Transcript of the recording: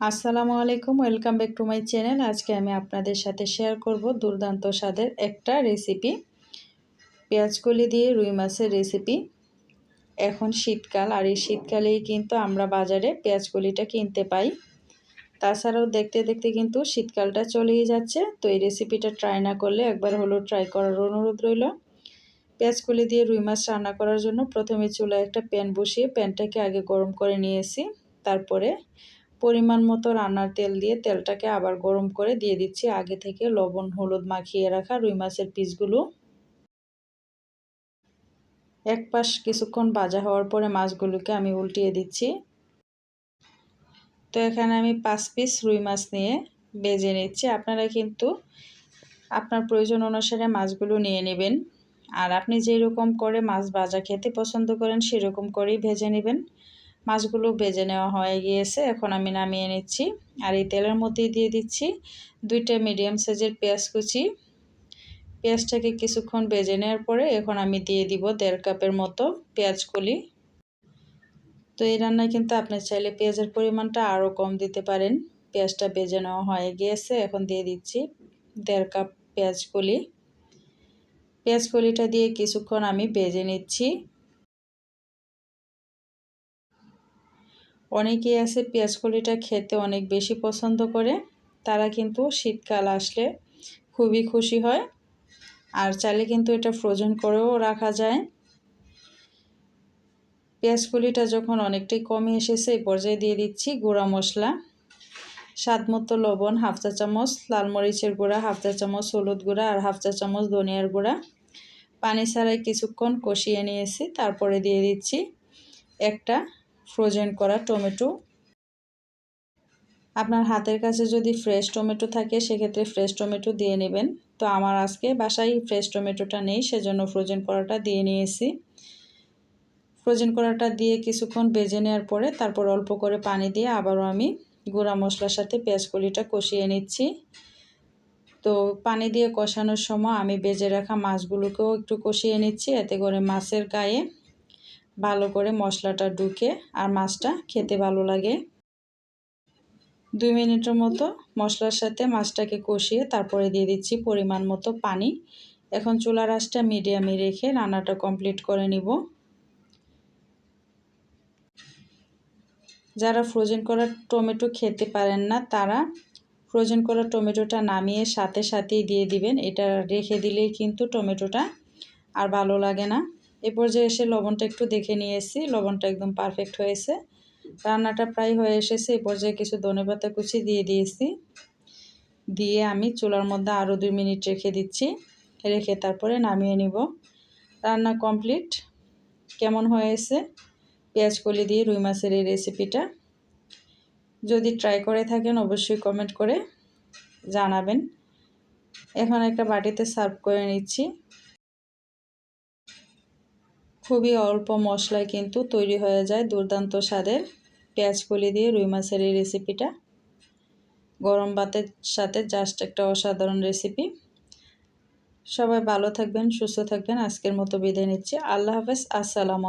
আসসালামু আলাইকুম, welcome back to my channel. আজকে আমি আপনাদের সাথে শেয়ার করব দুর্দান্ত স্বাদের একটা রেসিপি। পেঁয়াজকলি দিয়ে রুই মাছের রেসিপি। এখন শীতকাল, আর এই শীতকালেই কিন্তু আমরা বাজারে পেঁয়াজকলিটা কিনতে পাই। তাছাড়াও দেখতে দেখতে কিন্তু শীতকালটা চলেই যাচ্ছে, তো এই রেসিপিটা ট্রাই না করলে একবার হলো ট্রাই করার অনুরোধ রইল। পেঁয়াজকলি দিয়ে রুই মাছ রান্না করার জন্য প্রথমে চুলায় একটা প্যান বসিয়ে প্যানটাকে আগে গরম করে নিয়েছি। তারপরে পরিমাণ মতো রান্নার তেল দিয়ে তেলটাকে আবার গরম করে দিয়ে দিচ্ছি। আগে থেকে লবণ, হলুদ মাখিয়ে রাখা রুই মাছের পিসগুলো। এক পাশ কিছুক্ষণ ভাজা হওয়ার পরে মাছগুলোকে আমি উল্টিয়ে দিচ্ছি। তো এখানে আমি পাঁচ পিস রুই মাছ নিয়ে বেজে নিচ্ছি। আপনারা কিন্তু আপনার প্রয়োজন অনুসারে মাছগুলো নিয়ে নেবেন। আর আপনি যেই রকম করে মাছ ভাজা খেতে পছন্দ করেন, সেরকম করেই ভেজে নেবেন। মাছগুলো ভেজে নেওয়া হয়ে গিয়েছে। এখন আমি নামিয়ে নিচ্ছি। আর এই তেলের মধ্যেই দিয়ে দিচ্ছি দুইটা মিডিয়াম সাইজের পেঁয়াজ কুচি। পেঁয়াজটাকে কিছুক্ষণ ভেজে নেওয়ার পরে এখন আমি দিয়ে দিব দেড় কাপের মতো পেঁয়াজ কলি। তো এই রান্নায় কিন্তু আপনি চাইলে পেঁয়াজের পরিমাণটা আরও কম দিতে পারেন। পেঁয়াজটা ভেজে নেওয়া হয়ে গিয়েছে। এখন দিয়ে দিচ্ছি দেড় কাপ পেঁয়াজ কলি। পেঁয়াজ কলিটা দিয়ে কিছুক্ষণ আমি ভেজে নিচ্ছি। অনেকেই আছে পেঁয়াজ কলিটা খেতে অনেক বেশি পছন্দ করে। তারা কিন্তু শীতকাল আসলে খুবই খুশি হয়। আর চাইলে কিন্তু এটা ফ্রোজেন করেও রাখা যায়। পেঁয়াজ কলিটা যখন অনেকটাই কমে এসেছে, এই পর্যায়ে দিয়ে দিচ্ছি গুঁড়া মশলা। স্বাদ মতো লবণ, হাফ চা চামচ, লাল মরিচের গুঁড়া, হাফ চা চামচ হলুদ গুঁড়া আর হাফ চা চামচ ধনিয়ার গুঁড়া। পানি ছাড়াই কিছুক্ষণ কষিয়ে নিয়েছি। তারপরে দিয়ে দিচ্ছি একটা ফ্রোজেন করা টমেটো আপনার হাতের কাছে যদি ফ্রেশ টমেটো থাকে, সেক্ষেত্রে ফ্রেশ টমেটো দিয়ে নেবেন। তো আমার আজকে বাসায় ফ্রেশ টমেটোটা নেই, সেজন্য ফ্রোজেন করাটা দিয়ে নিয়েছি। ফ্রোজেন করাটা দিয়ে কিছুক্ষণ বেজে নেওয়ার পরে তারপর অল্প করে পানি দিয়ে আবারও আমি গুঁড়া মশলার সাথে পেঁয়াজ কলিটা কষিয়ে নিচ্ছি। তো পানি দিয়ে কষানোর সময় আমি বেজে রাখা মাছগুলোকেও একটু কষিয়ে নিচ্ছি, এতে করে মাছের গায়ে ভালো করে মশলাটা ঢুকে আর মাছটা খেতে ভালো লাগে। দুই মিনিটের মতো মশলার সাথে মাছটাকে কষিয়ে তারপরে দিয়ে দিচ্ছি পরিমাণ মতো পানি। এখন চুলার আঁচটা মিডিয়ামে রেখে রান্নাটা কমপ্লিট করে নিব। যারা ফ্রোজেন করা টমেটো খেতে পারেন না, তারা ফ্রোজেন করা টমেটোটা নামিয়ে সাথে সাথেই দিয়ে দিবেন। এটা রেখে দিলেই কিন্তু টমেটোটা আর ভালো লাগে না। এ পর্যায়ে এসে লবণটা একটু দেখে নিয়ে এসেছি লবণটা একদম পারফেক্ট হয়েছে। রান্নাটা প্রায় হয়ে এসেছে এই পর্যায়ে কিছু ধনেপাতা কুচি দিয়ে দিয়েছি। দিয়ে আমি চুলার মধ্যে আরও দুই মিনিট রেখে দিচ্ছি, রেখে তারপরে নামিয়ে নিব। রান্না কমপ্লিট কেমন হয়েছে? পেঁয়াজ কলি দিয়ে রুই মাছের এই রেসিপিটা যদি ট্রাই করে থাকেন, অবশ্যই কমেন্ট করে জানাবেন। এখন একটা বাটিতে সার্ভ করে নিচ্ছি। খুবই অল্প মশলায় কিন্তু তৈরি হয়ে যায় দুর্দান্ত স্বাদের। পেঁয়াজ কলি দিয়ে রুই মাছের এই রেসিপিটা গরম ভাতের সাথে জাস্ট একটা অসাধারণ রেসিপি সবাই ভালো থাকবেন, সুস্থ থাকবেন। আজকের মতো বিদায় নিচ্ছি। আল্লাহ হাফেজ। আসসালাম